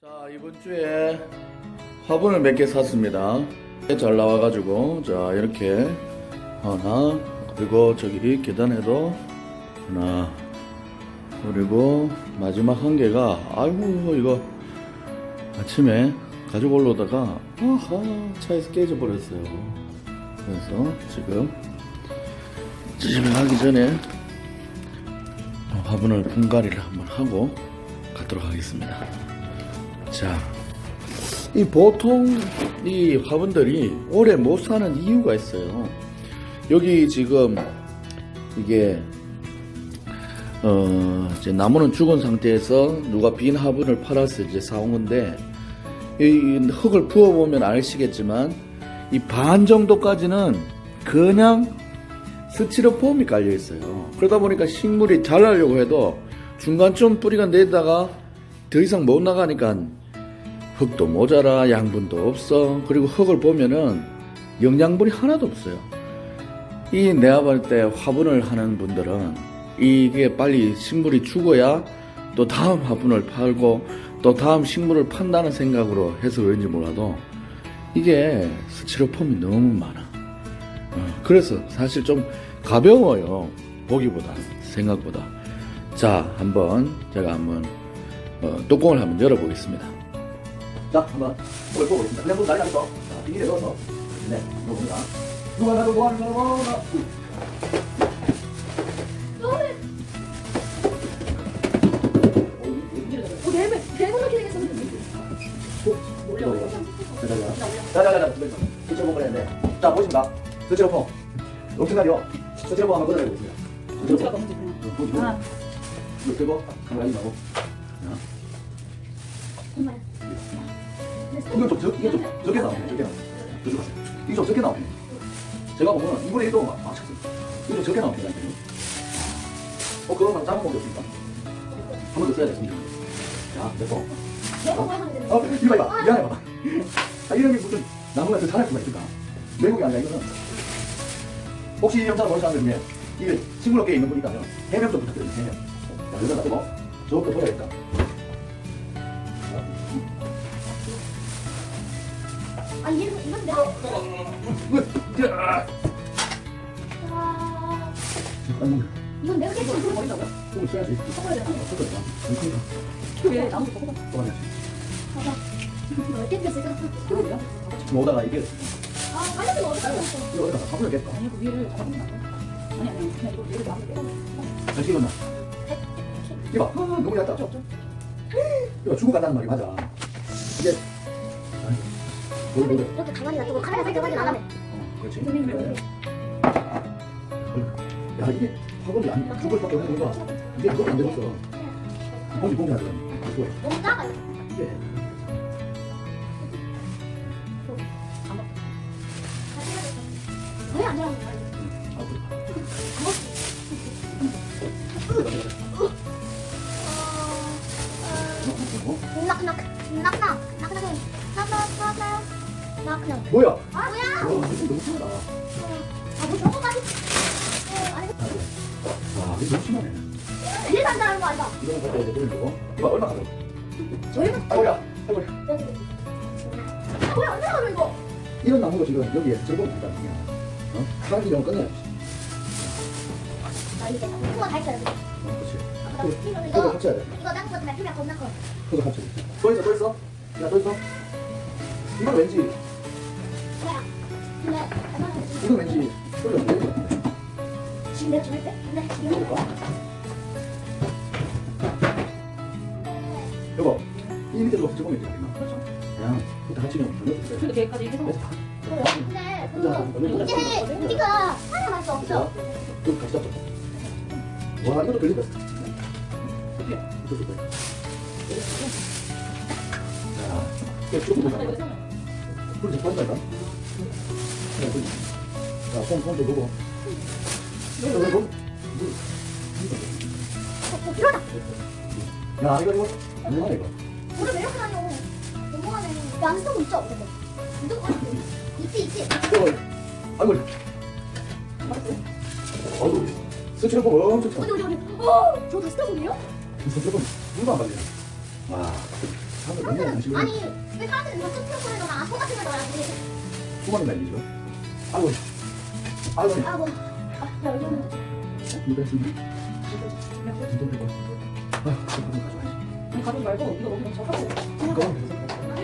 자 이번 주에 화분을 몇 개 샀습니다. 잘 나와가지고 자 이렇게 하나 그리고 저기 계단에도 하나 그리고 마지막 한 개가 아이고 이거 아침에 가지고 올라오다가 아하 차에서 깨져 버렸어요. 그래서 지금 집에 가기 전에 화분을 분갈이를 한번 하고 가도록 하겠습니다. 자, 이 보통 이 화분들이 오래 못 사는 이유가 있어요. 여기 지금 이게 어 이제 나무는 죽은 상태에서 누가 빈 화분을 팔아서 이제 사온 건데 이 흙을 부어 보면 아시겠지만 이 반 정도까지는 그냥 스티로폼이 깔려 있어요. 그러다 보니까 식물이 자라려고 해도 중간쯤 뿌리가 내다가 더 이상 못 나가니까 흙도 모자라 양분도 없어. 그리고 흙을 보면은 영양분이 하나도 없어요. 이 내가 볼 때 화분을 하는 분들은 이게 빨리 식물이 죽어야 또 다음 화분을 팔고 또 다음 식물을 판다는 생각으로 해서 그런지 몰라도 이게 스티로폼이 너무 많아. 어, 그래서 사실 좀 가벼워요. 보기보다 생각보다. 자 한번 제가 한번 어, 뚜껑을 한번 열어보겠습니다 자, 한번 뭘 보겠습니다. 그냥 뭐 나겠어. 자, 비닐에 넣어서. 네, 넣습니다. 누가 나도 뭐 하는 거야, 나. 어, 네번 네번 넣게 생겼어. 자자자자, 스치로 폼 꺼냈는데. 자, 보십니다. 스치로 폼. 엄청나죠? 스치로 폼 한번 꺼내보겠습니다. 스치로 폼. 보시고. 아. 들고, 카메라 임하고. 이건 좀, 적, 이게 좀 적게 나오네, 적게 나오네. 가세요. 이게 좀 적게 나오네. 제가 보면 2분의 1도 막, 막 찼어요. 이게 좀 적게 나옵니다. 어, 그러면 작은 공기 없습니까? 한번더 써야겠습니다. 자, 됐고. 하는데. 어, 이거 봐, 미안해 봐. 아, 이름이 무슨 나무가 더 잘할 수가 있을까? 외국이 아니라 이거는. 혹시 이 영상을 보는 사람들 중에 이게 식물업계에 있는 분이 있다면 해명 좀 부탁드립니다, 해명. 자, 여기다 놔두고 저것도 버려야겠다. 내가. 내가 나무. 이거 됐을까? 지금 오다가 이게 아 빨리 좀 어디다 놨어. 이거 어디다 가버려야겠다. 아니 그 위를 잡으면 안 돼. 아니 아니 그냥 이거 위를 잡으면 돼. 잘 식었나? 이봐, 아, 너무 얇다. 이거 죽어 간다는 말이 맞아. 이게? 이렇게 가만히 놔두고 카메라 안 하면. 어, 그렇지. 그래. 야 이게 학원이 안 죽을 밖에 없는 거가 이게 그것도 안 되고 있어. 공기 공기 하더라. 그거 너무 작아요. 이게 뭐야 안 들어가는 거? 이런 나무가 지금 여기에 즐거운 있다. 어? 사람들이 좀 꺼내야지. 아 이게 코가 다 있어요. 어, 그렇지. 아까 이거 이거 이거 합쳐야 돼. 이거 작은 거 그냥 필요 겁나 커. 그거 합쳐. 또 있어, 또 있어. 야, 또 있어. 이건 왠지? 근데? 이건 왠지 들리는 것 같아. 지금 내가 주문했대? 근데 이거 볼까? 여보, 이 밑에도 즐거운 있지 않나? 그렇죠. 그냥 그때 같이 그냥 불러주세요. 근데 걔까지 이렇게 해서 다. 근데 그거 이게 우리가 사용할 수 없어. 여기 같이 잡자. 와, 이것도. 어떻게? 이것도. 자, 이거 조금 더. 세면 불좀 꺼진다, 일단. 그냥 불. 자, 손, 손좀 놓고. 손, 손, 손. 어, 들어다. 야, 이거, 이거. 얼마나 이거? 물을 왜 이렇게 다녀? 쓰고 있죠? 있지 있지. 이거, 아이고. 아이고. 스치로폼 엄청 차. 어디 어디 어디. 어, 저 다시 타보네요? 스치로폼 물도 안 발리네. 와. 사람들 너무 양심이 아니 왜 사람들이 이거 툭툭 소리나 소 같은 걸 넣어야 돼? 수많은 날이 지금. 아이고, 아이고, 아 뭐. 아, 야 이거는 이거 했습니다. 이거. 아, 잠깐만 가져와야지. 아니 가족 말고 이거 먹으면 저 하고 잠깐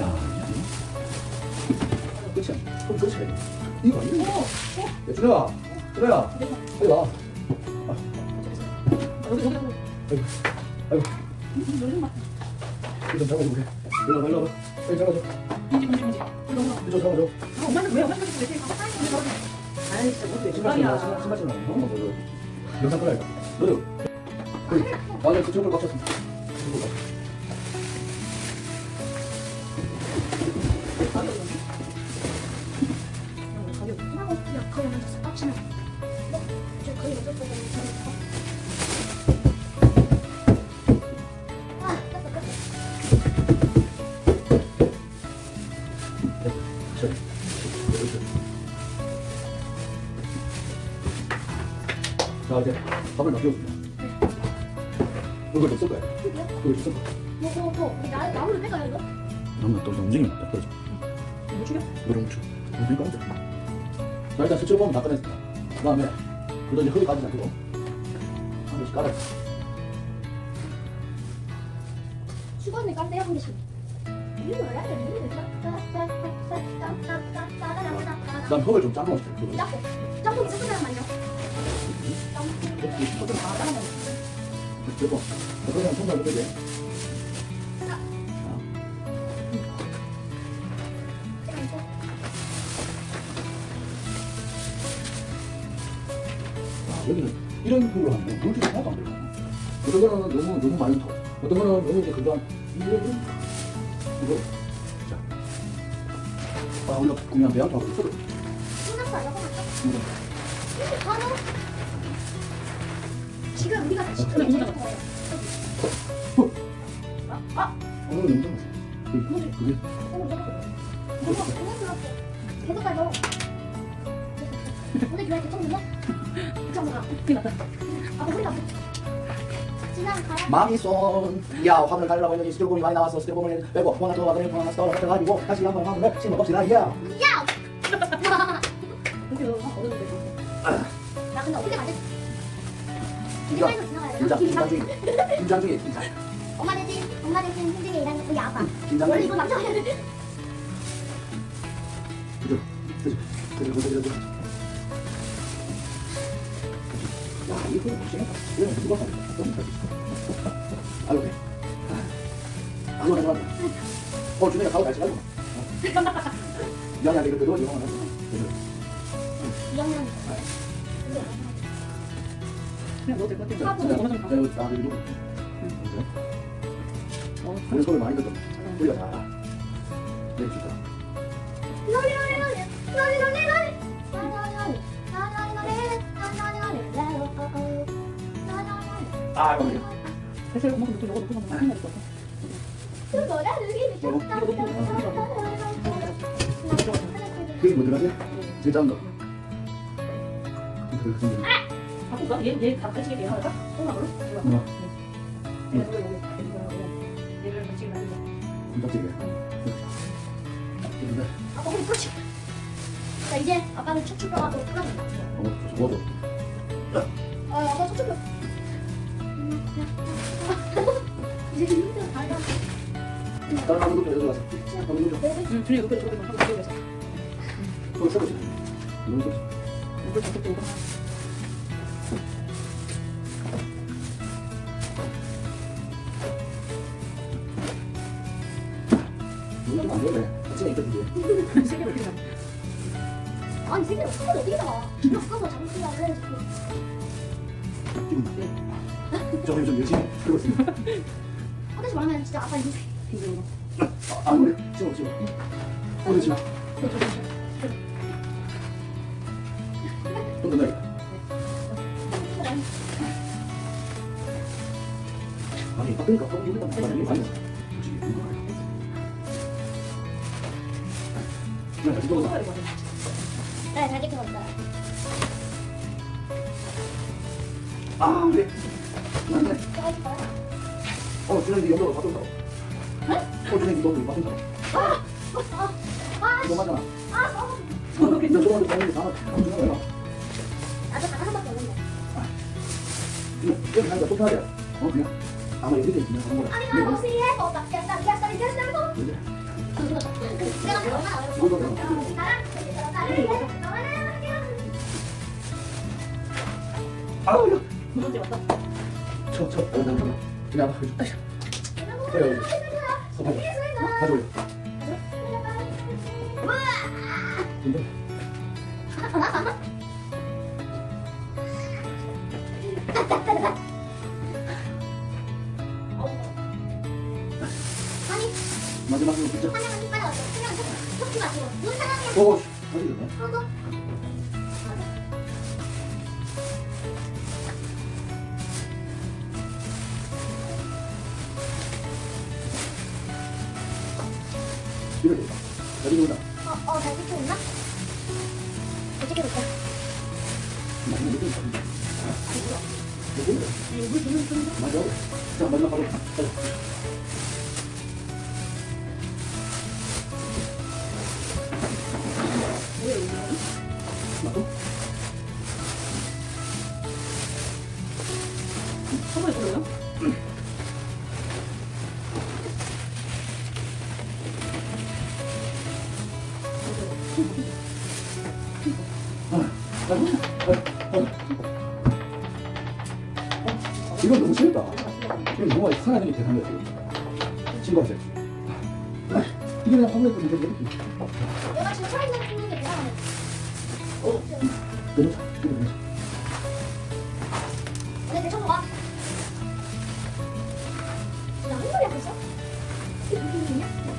야, 끝이야. 그럼 끝이야. 이거 이거. 야, 준호야, 준호야, 빨리 와. 아이고, 아이고, 요즘 막 이거 좀 잡아줘, 그래. 일로 와, 일로 와. 빨리 잡아줘. 이거 뭐 이쪽 잡아줘. 아, 아니 진짜 못해 신발 신발 신발 신발 신발. 어, 뭐, 뭐, 영상 꺼야겠다. 너도. 거기 완전 그쪽으로 갇혔습니다. 그쪽으로 갇혔어. 자, 이제 밥을 넣어주겠습니다. 이걸 좀쓸 거야. 드디어? 이걸 좀쓸 거야. 뭐, 뭐, 뭐, 우리 나, 나무를 뺄까요, 이거? 한번 또 움직입니다. 그래서 뭐 죽여 이런 거 줘. 그러니까 이제. 자, 일단 스치로 보면 다 꺼냈습니다. 그 다음에 그래도 이제 흙이 빠지지 않고 한 번씩 깔아. 수건을 깔때야 한 개씩. 이거? 그 다음 흙을 좀 짜고 싶어요. 흙을. 짬뽕. 짬뽕 그냥 돼. 아, 여기는 이런 흙으로 하면 물질이 하나도 안 들어가. 어떤 거는 너무 너무 많이 터. 어떤 거는 너무 이제 그동안 이거 이거 자. 아 우리가 구매한 배양토하고 있어도 바로 지금 우리가 지금 그래, 이거. 거예요. 오늘 영상 그게 그게 너무 너무 너무 들었어. 계속 가요. 오늘 교회 개청문회? 개청문회. 큰일 났다 아, 우리가 지난 가야. 마미 손. 야 화분을 달라고 했더니 스티로폼이 많이 나와서 스티로폼을 빼고 하나 더 와그네 하나 더 가지고 다시 한번 화분을 심어 봅시다. 야. 야! 너 어른인데 나 근데 어떻게 가지? 되나? 긴장 긴장 중이 긴장 중이 긴장. 엄마 대신 엄마 대신 현진이 일하는 우리 아빠. 긴장 원래. 이거 남자야 돼. 그죠 그죠 그죠 그죠 그죠. 야 이거 고생했다. 이거 누가. 아유 그래. 아유 하지 말자. 어 준이가 가고 같이 가고. 미안해 이거 그거 이거 하나. 그죠. 2학년. 그냥 넣어도 될것 같아. 어느 정도 내가 나 이거. 어 소리 많이 듣던. 우리가 다. 네 진짜. 아 이거. 사실 그만큼 놓고 요거 놓고 큰일 날것 같아 그거야 느낌이 이거 좋다. 이거 그게 아세요? 제일 작은 거. 그, 그, 그, 바꿀까? 얘, 얘다 같이 얘기 할까? 통합으로? 어. 네. 얘를 여기, 여기, 얘를 같이 만들어. 깜짝이야. 근데, 아빠 우리 그렇지. 자 이제 아빠는 척추뼈하고 풀어준다. 어, 저거 아 아빠 척추뼈. 이제 힘들어 다리가. 다른 아무도 여기 가서. 아무도 좀. 응, 준이 옆에 저기만 하고 저기에서. 그거 써보자. 이런 거. 다 뜯고 이거. 이거 좀안 되네. 같이 있던데. 세 개로 필요해. 아니 세계 없어 어떻게 나와? 기억 써서 잘못 생각을 해. 지금. 저 요즘 열심히 하고 있습니다. 하다시 말하면 진짜 아빠 인생. 비교로. 아, 그래. 지워, 지워. 오래 지워. 아니, 그러니까 또 여기다 많이 많이 네, 자기 들었다. 아, 그래. 안 돼. 자기 봐. 어, 준현이 연도로 바꾼 사람. 어, 준현이 연도로 바꾼 사람. 아, 이거 맞잖아. 아, 어. 너 저번에 다 감주는 거야. 나도 단 하나밖에 없는데. 그냥 여기 하니까 똑같아. 어, 그냥 아마 그냥 하는 거야. 아니, 나 혹시 해서 나 그냥 나 그냥 나 그냥 나. 나랑 나를 너만은 할게요. 아우, 야. 두 번째 왔다. 저, 저, 어, 나, 나, 그냥 한번 해줘. 어, 여기. 서봐. 가져올래. 근데 아니, 마지막으로 진짜. 오, 어디 있네. 하고. 이렇게. 어디 보다. 어, 어, 잘 찍고 있나? 어떻게 될까? 많이 느낌 받는다. 이거 맞아. 자, 마지막 바로. 가자. 들어요? 이건 너무 심했다. 이건 너무 하나님이 대단한 지금. 친구한테. 아, 이게 그냥 화분에 좀 이렇게. 내가 지금 살아있는 분인데 내가 안 해. 어? 너무 잘. 그냥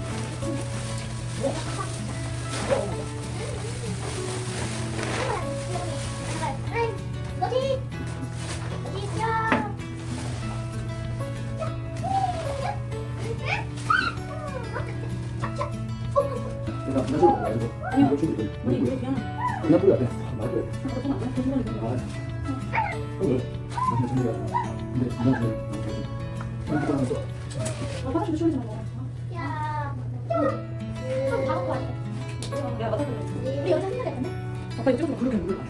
아빠 이쪽으로 그렇게 몰라.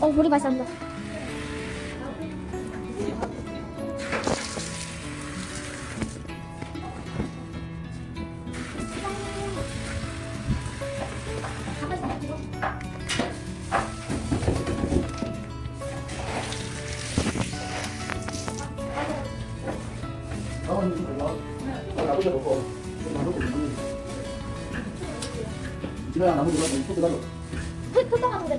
어, 물이 발산다. 나 나도 먹고. 나도 먹고. 집에 나무 들어가서 소스 가져. 흑흑하는데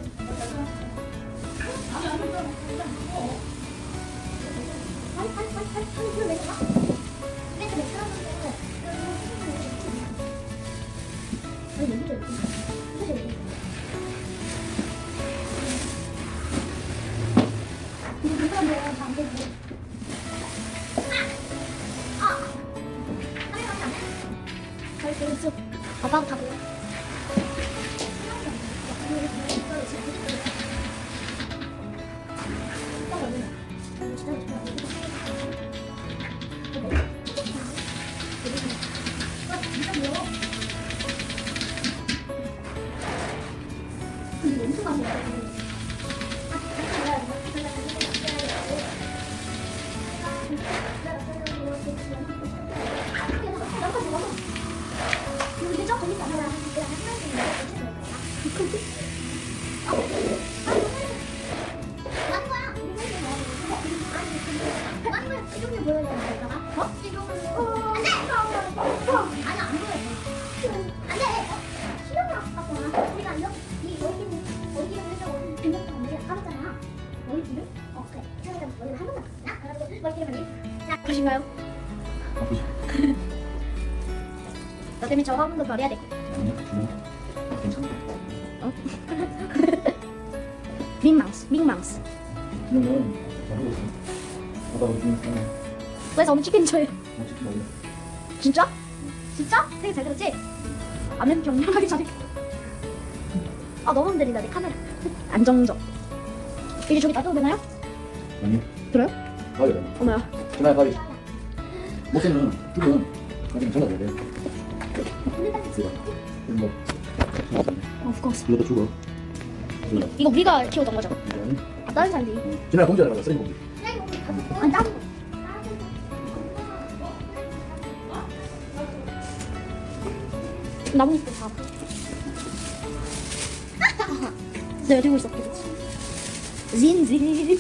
아니 아니 아니 아니 아니 그럼 내가 가? 내가 내 사람인데 아니 여기도 있고 여기도 있고 근데 누가 뭐야 안 되지 아! 잘 되겠어 아빠가 다 자, 보신가요? 아프지? 너 때문에 저 화분도 버려야 돼. 밍마우스, 밍마우스. 그러면 어, 그래서 오늘 치킨 줘요. 먹어? 진짜? 진짜? 되게 잘 들었지? 안면 경량하게 잘해. 아 너무 흔들린다 내 카메라. 안정적. 이제 저기 놔둬도 되나요? 아니. 들어요? 돼. 어머야. 전화 가위. 목에는 죽은 가지면 잘라야 돼. 이거. 이거. Of course. 이것도 죽어. 이거. 이거 우리가 키웠던 거죠? 아, 다른 사람들이. 지나 공지 하나 쓰레기 공지. 안 땀. 나뭇잎 좀 봐봐. 내가 들고 있어. zinzil.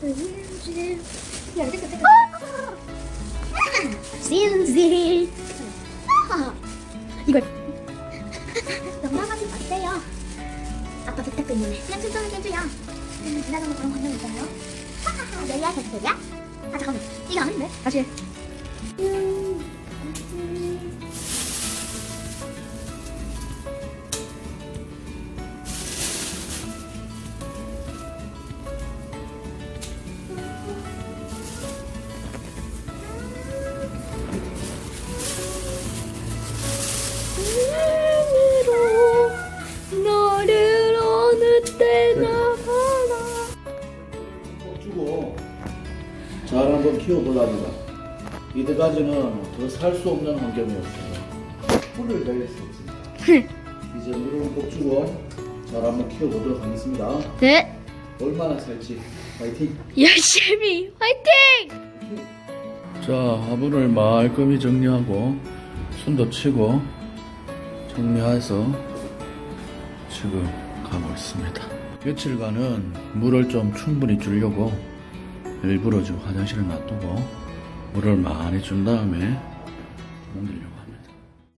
zinzil. 야, 이거 뜯어, 있네. 그냥 천천히 해줘요. 지나가는 그런 광경 있잖아요. 하하하, 너야 저소리야? 아 잠깐만, 이거 아닌데? 다시 해. 너를 키워보랍니다. 이때까지는 더 살 수 없는 환경이었어요. 풀을 내릴 수 없습니다. 이제 물을 꼭 주고 잘 한번 키워보도록 하겠습니다. 네, 얼마나 살지 파이팅! 열심히 화이팅! 자 화분을 말끔히 정리하고 순도 치고 정리해서 지금 가고 있습니다. 며칠간은 물을 좀 충분히 주려고 일부러 지금 화장실에 놔두고 물을 많이 준 다음에 옮기려고